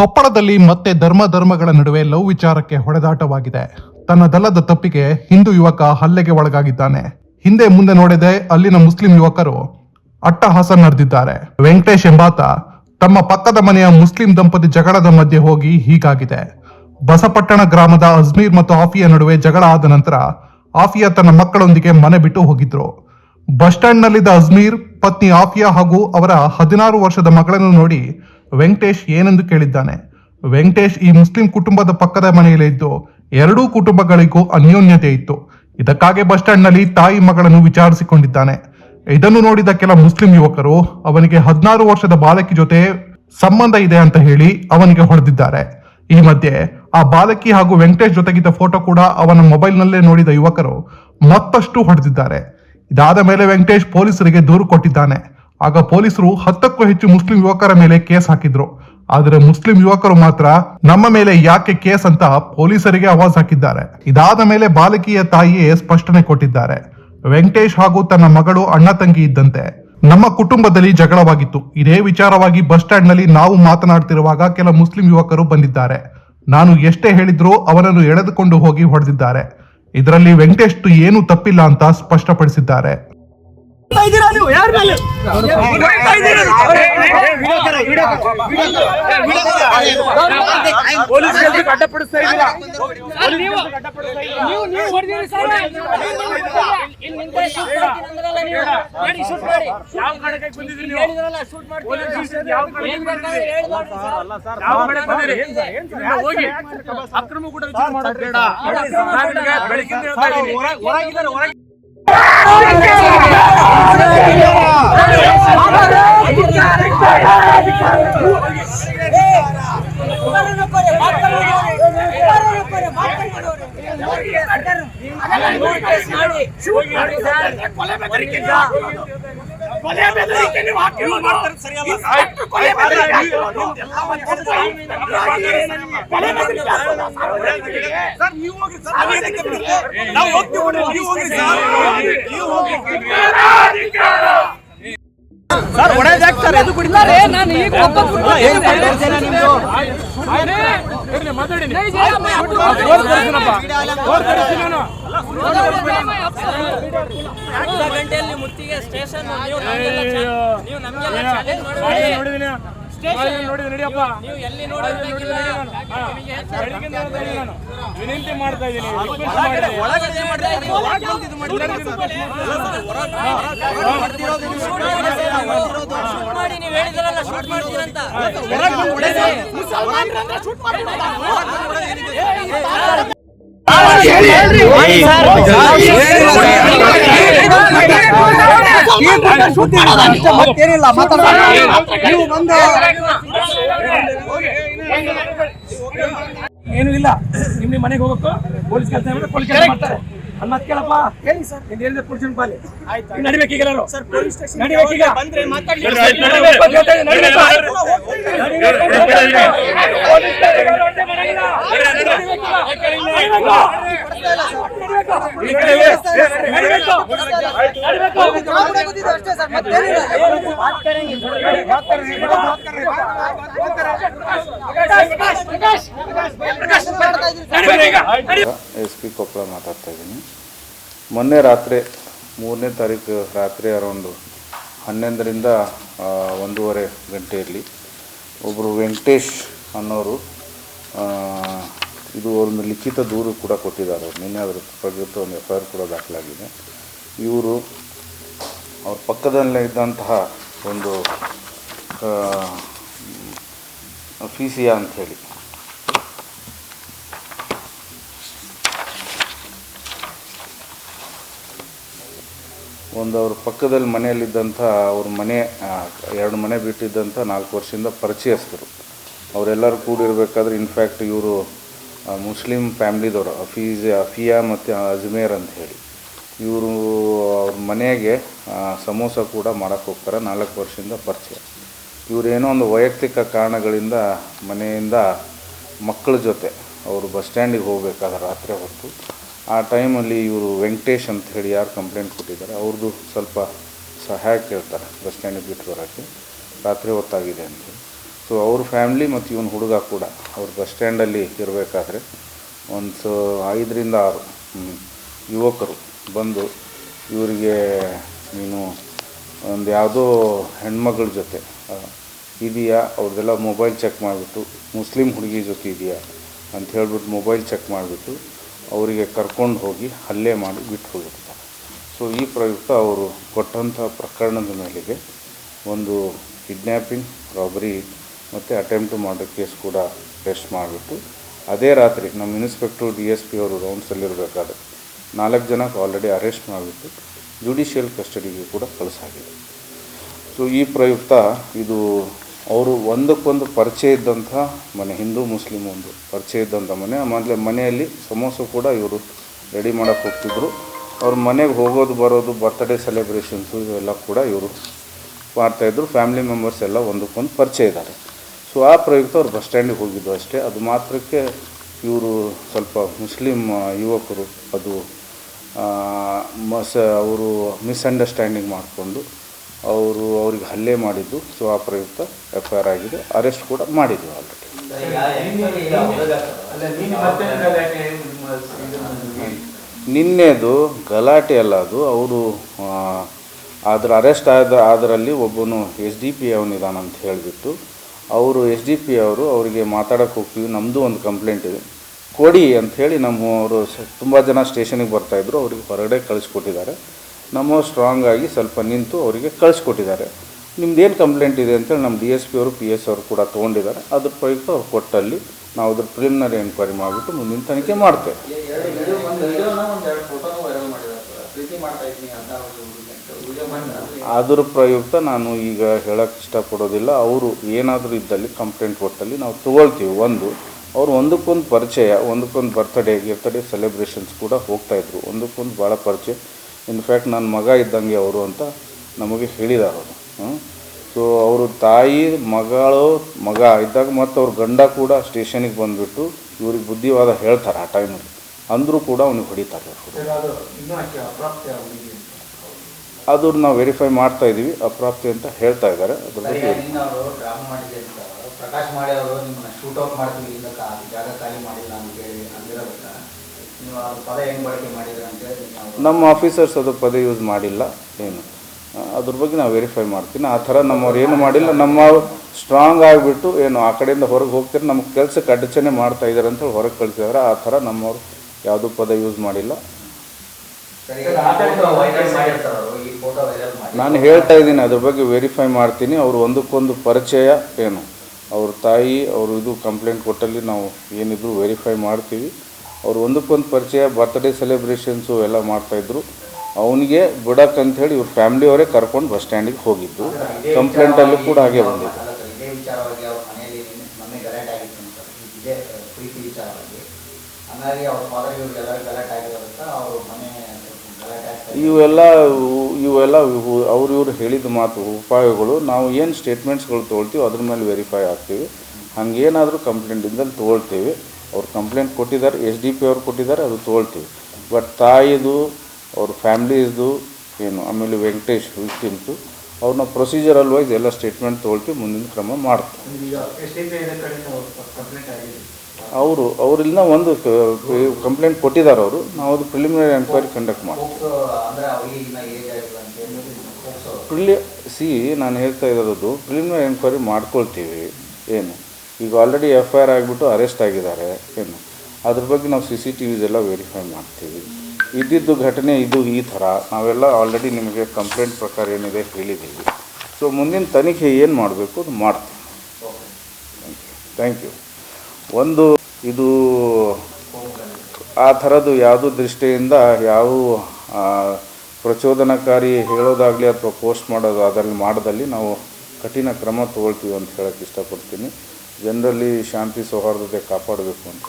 ಕೊಪ್ಪಳದಲ್ಲಿ ಮತ್ತೆ ಧರ್ಮ ಧರ್ಮಗಳ ನಡುವೆ ಲವ್ ವಿಚಾರಕ್ಕೆ ಹೊಡೆದಾಟವಾಗಿದೆ. ತನ್ನ ದಲ್ಲದ ತಪ್ಪಿಗೆ ಹಿಂದೂ ಯುವಕ ಹಲ್ಲೆಗೆ ಒಳಗಾಗಿದ್ದಾನೆ. ಹಿಂದೆ ಮುಂದೆ ನೋಡದೆ ಅಲ್ಲಿನ ಮುಸ್ಲಿಂ ಯುವಕರು ಅಟ್ಟಹಾಸ ನಡೆದಿದ್ದಾರೆ ವೆಂಕಟೇಶ್ ಎಂಬಾತ ತಮ್ಮ ಪಕ್ಕದ ಮನೆಯ ಮುಸ್ಲಿಂ ದಂಪತಿ ಜಗಳದ ಮಧ್ಯೆ ಹೋಗಿ ಹೀಗಾಗಿದೆ. ಬಸಪಟ್ಟಣ ಗ್ರಾಮದ ಅಜ್ಮೀರ್ ಮತ್ತು ಆಫಿಯಾ ನಡುವೆ ಜಗಳ ಆದ ನಂತರ ಆಫಿಯಾ ತನ್ನ ಮಕ್ಕಳೊಂದಿಗೆ ಮನೆ ಬಿಟ್ಟು ಹೋಗಿದ್ರು. ಬಸ್ ಸ್ಟ್ಯಾಂಡ್ ನಲ್ಲಿದ್ದ ಅಜ್ಮೀರ್, ಪತ್ನಿ ಆಫಿಯಾ ಹಾಗೂ ಅವರ ಹದಿನಾರು ವರ್ಷದ ಮಗಳನ್ನು ನೋಡಿ ವೆಂಕಟೇಶ್ ಏನೆಂದು ಕೇಳಿದ್ದಾನೆ? ವೆಂಕಟೇಶ್ ಈ ಮುಸ್ಲಿಂ ಕುಟುಂಬದ ಪಕ್ಕದ ಮನೆಯಲ್ಲೇ ಇದ್ದು, ಎರಡೂ ಕುಟುಂಬಗಳಿಗೂ ಅನ್ಯೋನ್ಯತೆ ಇತ್ತು. ಇದಕ್ಕಾಗಿ ಬಸ್ ಸ್ಟ್ಯಾಂಡ್ನಲ್ಲಿ ತಾಯಿ ಮಗಳನ್ನು ವಿಚಾರಿಸಿಕೊಂಡಿದ್ದಾನೆ. ಇದನ್ನು ನೋಡಿದ ಕೆಲ ಮುಸ್ಲಿಂ ಯುವಕರು, ಅವನಿಗೆ ಹದಿನಾರು ವರ್ಷದ ಬಾಲಕಿ ಜೊತೆ ಸಂಬಂಧ ಇದೆ ಅಂತ ಹೇಳಿ ಅವನಿಗೆ ಹೊಡೆದಿದ್ದಾರೆ. ಈ ಮಧ್ಯೆ, ಆ ಬಾಲಕಿ ಹಾಗೂ ವೆಂಕಟೇಶ್ ಜೊತೆಗಿದ್ದ ಫೋಟೋ ಕೂಡ ಅವನ ಮೊಬೈಲ್ನಲ್ಲೇ ನೋಡಿದ ಯುವಕರು ಮತ್ತಷ್ಟು ಹೊಡೆದಿದ್ದಾರೆ. ಇದಾದ ಮೇಲೆ ವೆಂಕಟೇಶ್ ಪೊಲೀಸರಿಗೆ ದೂರು ಕೊಟ್ಟಿದ್ದಾನೆ. ಆಗ ಪೊಲೀಸರು ಹತ್ತಕ್ಕೂ ಹೆಚ್ಚು ಮುಸ್ಲಿಂ ಯುವಕರ ಮೇಲೆ ಕೇಸ್ ಹಾಕಿದ್ರು. ಆದರೆ ಮುಸ್ಲಿಂ ಯುವಕರು ಮಾತ್ರ ನಮ್ಮ ಮೇಲೆ ಯಾಕೆ ಕೇಸ್ ಅಂತ ಪೊಲೀಸರಿಗೆ ಆವಾಜ್ ಹಾಕಿದ್ದಾರೆ. ಇದಾದ ಮೇಲೆ ಬಾಲಕಿಯ ತಾಯಿಯೇ ಸ್ಪಷ್ಟನೆ ಕೊಟ್ಟಿದ್ದಾರೆ. ವೆಂಕಟೇಶ್ ಹಾಗೂ ತನ್ನ ಮಗಳು ಅಣ್ಣ ತಂಗಿ ಇದ್ದಂತೆ. ನಮ್ಮ ಕುಟುಂಬದಲ್ಲಿ ಜಗಳವಾಗಿತ್ತು. ಇದೇ ವಿಚಾರವಾಗಿ ಬಸ್ ಸ್ಟ್ಯಾಂಡ್ನಲ್ಲಿ ನಾವು ಮಾತನಾಡ್ತಿರುವಾಗ ಕೆಲ ಮುಸ್ಲಿಂ ಯುವಕರು ಬಂದಿದ್ದಾರೆ. ನಾನು ಎಷ್ಟೇ ಹೇಳಿದ್ರೂ ಅವನನ್ನು ಎಳೆದುಕೊಂಡು ಹೋಗಿ ಹೊಡೆದಿದ್ದಾರೆ. ಇದರಲ್ಲಿ ವೆಂಕಟೇಶ್ ಏನು ತಪ್ಪಿಲ್ಲ ಅಂತ ಸ್ಪಷ್ಟಪಡಿಸಿದ್ದಾರೆ. ಇದ್ದೀರಾ ನೀವು ಯಾರ ಮೇಲೆ ಹೊಡ್ತಾ ಇದ್ದೀರಾ ಪೊಲೀಸ್ ಮಾಡಿ ಶೂಟ್ ಕಡೆಗೆ ಬಂದಿದ್ರಿ ನೀವು ನೋಡ್ರಿ ಸರ್. ಇಲ್ಲಿಂದ ಹೋಗಿ ಸರ್ ನಾವು ಹೋಗ್ತೀವಿ ನೀವು ಹೋಗ್ರಿ ಸರ್. ಹೊಡೆದ ಸರ್ ಒಡೆಯದು ಯಾಕೆ ಸರ್? ಎದು ಕುಡಿತಾರೆ ನಾನು ಈಗ ಒಬ್ಬ ಗಂಟೆಯಲ್ಲಿ ಮುತ್ತಿಗೆ ಸ್ಟೇಷನ್ ನೀವು ನಮಗೆಲ್ಲ ಚಾಲೆಂಜ್ ಮಾಡಿ ವಿನಂತಿ ಮಾಡ್ತಾ ಇದ್ದೀನಿ. ಶೂಟ್ ಮಾಡಿ ನೀವು ಹೇಳಿದ್ರಲ್ಲ ಶೂಟ್ ಮಾಡ್ತೀರಂತ ಮತ್ತೇನಿಲ್ಲ ಮಾತಾಡೋಣ. ನೀವು ಬಂದು ಏನು ಇಲ್ಲ. ನಿಮ್ ನಿಮ್ ಮನೆಗೆ ಹೋಗಬೇಕು ಪೊಲೀಸ್ ಕೆಲಸ ಪೊಲೀಸ್ ಕೆಲಸ ಮಾಡ್ತಾರೆ. ಅಲ್ಲಿ ಮತ್ತೆ ಕೇಳಪ್ಪ. ಹೇಳಿ ಸರ್. ನೀನ್ ಹೇಳಿದ್ರೆ ಪೊಲೀಸ್ ಬಾಲಿ. ಈಗ ನಡಿಬೇಕೀಗ ಎಲ್ಲರೂ. ಸರ್ ಪೊಲೀಸ್ ಸ್ಟೇಷನ್ ನಡಿಬೇಕೀಗ ಬಂದ್ರೆ ಮಾತಾಡಿ ಅಷ್ಟೇ ಸರ್. ಮತ್ತೇನಿಲ್ಲ ಎಸ್ ಪಿ ಕೊಪ್ಪಳ ಮಾತಾಡ್ತಾ ಇದ್ದೀನಿ. ಮೊನ್ನೆ ರಾತ್ರಿ ಮೂರನೇ ತಾರೀಕು ರಾತ್ರಿ ಅರೌಂಡ್ ಹನ್ನೊಂದರಿಂದ ಒಂದೂವರೆ ಗಂಟೆಯಲ್ಲಿ ಒಬ್ಬರು ವೆಂಕಟೇಶ್ ಅನ್ನೋರು ಇದು ಒಂದು ಲಿಖಿತ ದೂರು ಕೂಡ ಕೊಟ್ಟಿದ್ದಾರೆ. ನಿನ್ನೆ ಅದರ ಒಂದು ಎಫ್ ಐ ಕೂಡ ದಾಖಲಾಗಿದೆ. ಇವರು ಅವ್ರ ಪಕ್ಕದಲ್ಲೇ ಇದ್ದಂತಹ ಒಂದು ಫೀಸಿಯಾ ಅಂಥೇಳಿ ಒಂದು ಅವ್ರ ಪಕ್ಕದಲ್ಲಿ ಮನೆಯಲ್ಲಿದ್ದಂಥ, ಅವ್ರ ಮನೆ ಎರಡು ಮನೆ ಬಿಟ್ಟಿದ್ದಂಥ ನಾಲ್ಕು ವರ್ಷದಿಂದ ಪರಿಚಯಸ್ಥರು. ಅವರೆಲ್ಲರೂ ಕೂಡಿರಬೇಕಾದ್ರೆ ಇನ್ಫ್ಯಾಕ್ಟ್ ಇವರು ಮುಸ್ಲಿಂ ಫ್ಯಾಮ್ಲಿದವರು ಅಫೀಸ್ ಅಫಿಯಾ ಮತ್ತು ಅಜ್ಮೇರ್ ಅಂತ ಹೇಳಿ. ಇವರು ಅವ್ರ ಮನೆಗೆ ಸಮೋಸ ಕೂಡ ಮಾಡೋಕ್ಕೆ ಹೋಗ್ತಾರೆ, ನಾಲ್ಕು ವರ್ಷದಿಂದ ಪರಿಚಯ. ಇವರೇನೋ ಒಂದು ವೈಯಕ್ತಿಕ ಕಾರಣಗಳಿಂದ ಮನೆಯಿಂದ ಮಕ್ಕಳ ಜೊತೆ ಅವರು ಬಸ್ ಸ್ಟ್ಯಾಂಡಿಗೆ ಹೋಗಬೇಕಾದ ರಾತ್ರಿ ಹೊತ್ತು. ಆ ಟೈಮಲ್ಲಿ ಇವರು ವೆಂಕಟೇಶ್ ಅಂತ ಹೇಳಿ ಯಾರು ಕಂಪ್ಲೇಂಟ್ ಕೊಟ್ಟಿದ್ದಾರೆ, ಅವ್ರದ್ದು ಸ್ವಲ್ಪ ಸಹಾಯ ಕೇಳ್ತಾರೆ, ಬಸ್ ಸ್ಟ್ಯಾಂಡಿಗೆ ಬಿಟ್ಟು ಬರೋಕ್ಕೆ. ರಾತ್ರಿ ಹೊತ್ತಾಗಿದೆ ಅಂತೇಳಿ ಸೊ ಅವ್ರ ಫ್ಯಾಮ್ಲಿ ಮತ್ತು ಇವನು ಹುಡುಗ ಕೂಡ ಅವ್ರ ಬಸ್ ಸ್ಟ್ಯಾಂಡಲ್ಲಿ ಇರಬೇಕಾದ್ರೆ ಒಂದು ಐದರಿಂದ ಆರು ಯುವಕರು ಬಂದು ಇವರಿಗೆ ನೀನು ಒಂದು ಯಾವುದೋ ಹೆಣ್ಮಗಳ ಜೊತೆ ಇದೆಯಾ, ಅವ್ರದ್ದೆಲ್ಲ ಮೊಬೈಲ್ ಚೆಕ್ ಮಾಡಿಬಿಟ್ಟು, ಮುಸ್ಲಿಂ ಹುಡುಗಿ ಜೊತೆ ಇದೆಯಾ ಅಂತ ಹೇಳ್ಬಿಟ್ಟು ಮೊಬೈಲ್ ಚೆಕ್ ಮಾಡಿಬಿಟ್ಟು ಅವರಿಗೆ ಕರ್ಕೊಂಡು ಹೋಗಿ ಹಲ್ಲೆ ಮಾಡಿ ಬಿಟ್ಟು ಹೋಗಿರ್ತಾರೆ ಸೊ ಈ ಪ್ರಯುಕ್ತ ಅವರು ಕೊಟ್ಟಂಥ ಪ್ರಕರಣದ ಮೇಲೆಗೆ ಒಂದು ಕಿಡ್ನ್ಯಾಪಿಂಗ್ ರಾಬರಿ ಮತ್ತು ಅಟೆಂಪ್ಟ್ ಮಾಡೋ ಕೇಸ್ ಕೂಡ ಟೆಸ್ಟ್ ಮಾಡಿಬಿಟ್ಟು, ಅದೇ ರಾತ್ರಿ ನಮ್ಮ ಇನ್ಸ್ಪೆಕ್ಟ್ರು ಡಿ ಎಸ್ ಪಿ ಅವರು ರೌಂಡ್ಸಲ್ಲಿರಬೇಕಾದ್ರೆ ನಾಲ್ಕು ಜನಕ್ಕೆ ಆಲ್ರೆಡಿ ಅರೆಸ್ಟ್ ಮಾಡಿಬಿಟ್ಟು ಜುಡಿಷಿಯಲ್ ಕಸ್ಟಡಿಗೆ ಕೂಡ ಕಳಿಸಾಗಿದೆ. ಸೊ ಈ ಪ್ರಯುಕ್ತ ಇದು ಅವರು ಒಂದಕ್ಕೊಂದು ಪರಿಚಯ ಇದ್ದಂಥ ಮನೆ, ಹಿಂದೂ ಮುಸ್ಲಿಮ್ ಒಂದು ಪರಿಚಯ ಇದ್ದಂಥ ಮನೆ. ಆಮೇಲೆ ಮನೆಯಲ್ಲಿ ಸಮೋಸ ಕೂಡ ಇವರು ರೆಡಿ ಮಾಡೋಕ್ಕೆ ಹೋಗ್ತಿದ್ರು. ಅವ್ರ ಮನೆಗೆ ಹೋಗೋದು, ಬರೋದು ಬರ್ತ್ಡೇ ಸೆಲೆಬ್ರೇಷನ್ಸು ಇವೆಲ್ಲ ಕೂಡ ಇವರು ಮಾಡ್ತಾಯಿದ್ರು ಫ್ಯಾಮಿಲಿ ಮೆಂಬರ್ಸ್ ಎಲ್ಲ ಒಂದಕ್ಕೊಂದು ಪರಿಚಯ ಇದ್ದಾರೆ. ಸೊ ಆ ಪ್ರಯುಕ್ತ ಅವ್ರು ಬಸ್ ಸ್ಟ್ಯಾಂಡಿಗೆ ಹೋಗಿದ್ದು ಅಷ್ಟೇ. ಅದು ಮಾತ್ರಕ್ಕೆ ಇವರು ಸ್ವಲ್ಪ ಮುಸ್ಲಿಮ್ ಯುವಕರು, ಅದು ಮಸ, ಅವರು ಮಿಸ್ಅಂಡರ್ಸ್ಟ್ಯಾಂಡಿಂಗ್ ಮಾಡಿಕೊಂಡು ಅವರು ಅವ್ರಿಗೆ ಹಲ್ಲೆ ಮಾಡಿದ್ದು. ಸೊ ಆ ಪ್ರಯುಕ್ತ ಎಫ್ ಐ ಆರ್ ಆಗಿದೆ. ಅರೆಸ್ಟ್ ಕೂಡ ಮಾಡಿದ್ದು ಆಲ್ರೆಡಿ ನಿನ್ನೆದು ಗಲಾಟೆ ಅಲ್ಲ ಅದು. ಅವರು ಅದ್ರ ಅರೆಸ್ಟ್ ಆದ ಅದರಲ್ಲಿ ಒಬ್ಬನು ಎಸ್ ಡಿ ಪಿ ಅವನಿದಾನಂತ ಹೇಳಿಬಿಟ್ಟು ಅವರು ಎಸ್ ಡಿ ಪಿ ಅವರು ಅವರಿಗೆ ಮಾತಾಡೋಕೆ ಹೋಗ್ತೀವಿ. ನಮ್ಮದು ಒಂದು ಕಂಪ್ಲೇಂಟ್ ಇದೆ. ಕೊಡಿ ಅಂಥೇಳಿ ನಮ್ಮವರು ತುಂಬ ಜನ ಸ್ಟೇಷನಿಗೆ ಬರ್ತಾಯಿದ್ರು ಅವರಿಗೆ ಹೊರಗಡೆ ಕಳಿಸ್ಕೊಟ್ಟಿದ್ದಾರೆ. ನಮ್ಮ ಸ್ಟ್ರಾಂಗ್ ಆಗಿ ಸ್ವಲ್ಪ ನಿಂತು ಅವರಿಗೆ ಕಳಿಸ್ಕೊಟ್ಟಿದ್ದಾರೆ. ನಿಮ್ದು ಏನು ಕಂಪ್ಲೇಂಟ್ ಇದೆ ಅಂತೇಳಿ ನಮ್ಮ ಡಿ ಎಸ್ ಪಿ ಅವರು, ಪಿ ಎಸ್ ಅವರು ಕೂಡ ತೊಗೊಂಡಿದ್ದಾರೆ. ಅದ್ರ ಪ್ರಯುಕ್ತ ಅವ್ರು ಕೊಟ್ಟಲ್ಲಿ ನಾವು ಅದ್ರ ಪ್ರಿಲಿಮಿನರಿ ಎನ್ಕ್ವೈರಿ ಮಾಡಿಬಿಟ್ಟು ಮುಂದಿನ ತನಿಖೆ ಮಾಡ್ತೇವೆ. ಅದ್ರ ಪ್ರಯುಕ್ತ ನಾನು ಈಗ ಹೇಳಕ್ಕೆ ಇಷ್ಟಪಡೋದಿಲ್ಲ. ಅವರು ಏನಾದರೂ ಇದ್ದಲ್ಲಿ ಕಂಪ್ಲೇಂಟ್ ಕೊಟ್ಟಲ್ಲಿ ನಾವು ತಗೊಳ್ತೀವಿ. ಒಂದು, ಅವ್ರು ಒಂದಕ್ಕೊಂದು ಪರಿಚಯ, ಒಂದಕ್ಕೊಂದು ಬರ್ತಡೇ ಗಿರ್ತಡೇ ಸೆಲೆಬ್ರೇಷನ್ಸ್ ಕೂಡ ಹೋಗ್ತಾಯಿದ್ರು ಒಂದಕ್ಕೊಂದು ಭಾಳ ಪರಿಚಯ. ಇನ್ಫ್ಯಾಕ್ಟ್ ನನ್ನ ಮಗ ಇದ್ದಂಗೆ ಅವರು ಅಂತ ನಮಗೆ ಹೇಳಿದ್ದಾರೆ ಅವರು. ಸೊ ಅವರು ತಾಯಿ, ಮಗಳು, ಮಗ ಇದ್ದಾಗ ಮತ್ತು ಅವ್ರ ಗಂಡ ಕೂಡ ಸ್ಟೇಷನಿಗೆ ಬಂದುಬಿಟ್ಟು ಇವ್ರಿಗೆ ಬುದ್ಧಿವಾದ ಹೇಳ್ತಾರೆ ಆ ಟೈಮಲ್ಲಿ ಅಂದರೂ ಕೂಡ ಅವನಿಗೆ ಹೊಡಿತಾರೆ ಅವ್ರು ಅದು ನಾವು ವೆರಿಫೈ ಮಾಡ್ತಾ ಇದ್ದೀವಿ ಅಪ್ರಾಪ್ತಿ ಅಂತ ಹೇಳ್ತಾ ಇದ್ದಾರೆ. ಅದ್ರ ಬಗ್ಗೆ ನಮ್ಮ ಆಫೀಸರ್ಸ್ ಅದು ಪದ ಯೂಸ್ ಮಾಡಿಲ್ಲ ಏನು. ಅದ್ರ ಬಗ್ಗೆ ನಾವು ವೆರಿಫೈ ಮಾಡ್ತೀನಿ. ಆ ಥರ ನಮ್ಮವ್ರು ಏನು ಮಾಡಿಲ್ಲ ನಮ್ಮ ಸ್ಟ್ರಾಂಗ್ ಆಗಿಬಿಟ್ಟು ಏನು ಆ ಕಡೆಯಿಂದ ಹೊರಗೆ ಹೋಗ್ತಾರೆ ನಮ್ಮ ಕೆಲಸಕ್ಕೆ ಅಡಚಣೆ ಮಾಡ್ತಾ ಇದ್ದಾರೆ ಅಂತೇಳಿ ಹೊರಗೆ ಕಳಿಸಿದಾರೆ. ಆ ಥರ ನಮ್ಮವ್ರು ಯಾವುದೂ ಪದ ಯೂಸ್ ಮಾಡಿಲ್ಲ. ನಾನು ಹೇಳ್ತಾ ಇದ್ದೀನಿ ಅದ್ರ ಬಗ್ಗೆ ವೆರಿಫೈ ಮಾಡ್ತೀನಿ. ಅವರು ಒಂದಕ್ಕೊಂದು ಪರಿಚಯ ಏನು? ಅವ್ರ ತಾಯಿ ಅವರು ಇದು ಕಂಪ್ಲೇಂಟ್ ಕೊಟ್ಟಲ್ಲಿ ನಾವು ಏನಿದ್ರು ವೆರಿಫೈ ಮಾಡ್ತೀವಿ. ಅವ್ರು ಒಂದಕ್ಕೊಂದು ಪರಿಚಯ ಬರ್ತ್ಡೇ ಸೆಲೆಬ್ರೇಷನ್ಸು ಎಲ್ಲ ಮಾಡ್ತಾಯಿದ್ರು ಅವನಿಗೆ ಬಿಡಕ್ಕಂಥೇಳಿ ಇವ್ರ ಫ್ಯಾಮ್ಲಿಯವರೇ ಕರ್ಕೊಂಡು ಬಸ್ ಸ್ಟ್ಯಾಂಡಿಗೆ ಹೋಗಿದ್ದು. ಕಂಪ್ಲೇಂಟಲ್ಲೂ ಕೂಡ ಹಾಗೆ ಬಂದಿದೆ ಅಲ್ಲ ಸರ್ ಇದೇ ವಿಚಾರವಾಗಿ ಅವ್ರ ಮನೆಯಲ್ಲಿ ಮೊನ್ನೆ ಗಲಾಟೆ ಆಗಿತ್ತು ಅಂತ ಇದೇ ಪ್ರೀತಿ ವಿಚಾರವಾಗಿ ಹಂಗಾಗಿ ಅವ್ರ ಫಾದರ್ ಇವ್ರಿಗೆಲ್ಲ ಗಲಾಟೆ ಆಗಿರೋದಕ್ಕ ಅವ್ರ ಮನೆ ಗಲಾಟೆ ಆಗ್ತಾ ಇದೆ. ಇವೆಲ್ಲ ಇವೆಲ್ಲ ಇವು- ಅವ್ರು ಇವ್ರು ಹೇಳಿದ ಮಾತು ಉಪಾಯಗಳು ನಾವು ಏನು ಸ್ಟೇಟ್ಮೆಂಟ್ಸ್ಗಳು ತೊಗೊಳ್ತೀವಿ ಅದ್ರ ಮೇಲೆ ವೆರಿಫೈ ಆಗ್ತೀವಿ. ಹಂಗೇನಾದರೂ ಕಂಪ್ಲೇಂಟ್ ಇದ್ದಲ್ಲಿ ತೊಗೊಳ್ತೀವಿ ಅವ್ರು ಕಂಪ್ಲೇಂಟ್ ಕೊಟ್ಟಿದ್ದಾರೆ ಎಸ್ ಡಿ ಪಿ ಅವ್ರು ಕೊಟ್ಟಿದ್ದಾರೆ ಅದು ತೊಗೊಳ್ತೀವಿ ಬಟ್ ತಾಯಿದು ಅವ್ರ ಫ್ಯಾಮ್ಲೀಸ್ದು ಏನು ಆಮೇಲೆ ವೆಂಕಟೇಶ್ ವಿಕ್ಟಿಮ್ಸು ಅವ್ರನ್ನ ಪ್ರೊಸೀಜರಲ್ ವೈಸ್ ಎಲ್ಲ ಸ್ಟೇಟ್ಮೆಂಟ್ ತೊಗೊಳ್ತೀವಿ ಮುಂದಿನ ಕ್ರಮ ಮಾಡ್ತೀವಿ. ಅವರು ಅವರಿಲ್ಲ ಒಂದು ಕಂಪ್ಲೇಂಟ್ ಕೊಟ್ಟಿದ್ದಾರೆ ಅವರು. ನಾವು ಅದು ಪ್ರಿಲಿಮಿನರಿ ಎನ್ಕ್ವೈರಿ ಕಂಡಕ್ಟ್ ಮಾಡ್ತೀವಿ ಪ್ರಿಲಿ ಸಿ ನಾನು ಹೇಳ್ತಾ ಇರೋದು ಪ್ರಿಲಿಮಿನರಿ ಎನ್ಕ್ವೈರಿ ಮಾಡ್ಕೊಳ್ತೀವಿ ಏನು? ಈಗ ಆಲ್ರೆಡಿ ಎಫ್ ಐ ಆರ್ ಆಗಿಬಿಟ್ಟು ಅರೆಸ್ಟ್ ಆಗಿದ್ದಾರೆ ಏನು? ಅದ್ರ ಬಗ್ಗೆ ನಾವು ಸಿ ಸಿ ಟಿ ವಿಸ್ ಎಲ್ಲ ವೆರಿಫೈ ಮಾಡ್ತೀವಿ. ಇದ್ದಿದ್ದು ಘಟನೆ ಇದು ಈ ಥರ. ನಾವೆಲ್ಲ ಆಲ್ರೆಡಿ ನಿಮಗೆ ಕಂಪ್ಲೇಂಟ್ ಪ್ರಕಾರ ಏನಿದೆ ಹೇಳಿದ್ದೀವಿ. ಸೊ ಮುಂದಿನ ತನಿಖೆ ಏನು ಮಾಡಬೇಕು ಅದು ಮಾಡ್ತೀವಿ. ಥ್ಯಾಂಕ್ ಯು ಒಂದು ಇದು ಆ ಥರದ್ದು ಯಾವುದೋ ದೃಷ್ಟಿಯಿಂದ ಯಾವ ಪ್ರಚೋದನಕಾರಿ ಹೇಳೋದಾಗಲಿ ಅಥವಾ ಪೋಸ್ಟ್ ಮಾಡೋದು ಅದರಲ್ಲಿ ಮಾಡೋದಲ್ಲಿ ನಾವು ಕಠಿಣ ಕ್ರಮ ತಗೊಳ್ತೀವಿ ಅಂತ ಹೇಳಕ್ಕೆ ಇಷ್ಟಪಡ್ತೀನಿ. ಜನರಲ್ಲಿ ಶಾಂತಿ ಸೌಹಾರ್ದತೆ ಕಾಪಾಡಬೇಕು ಅಂತ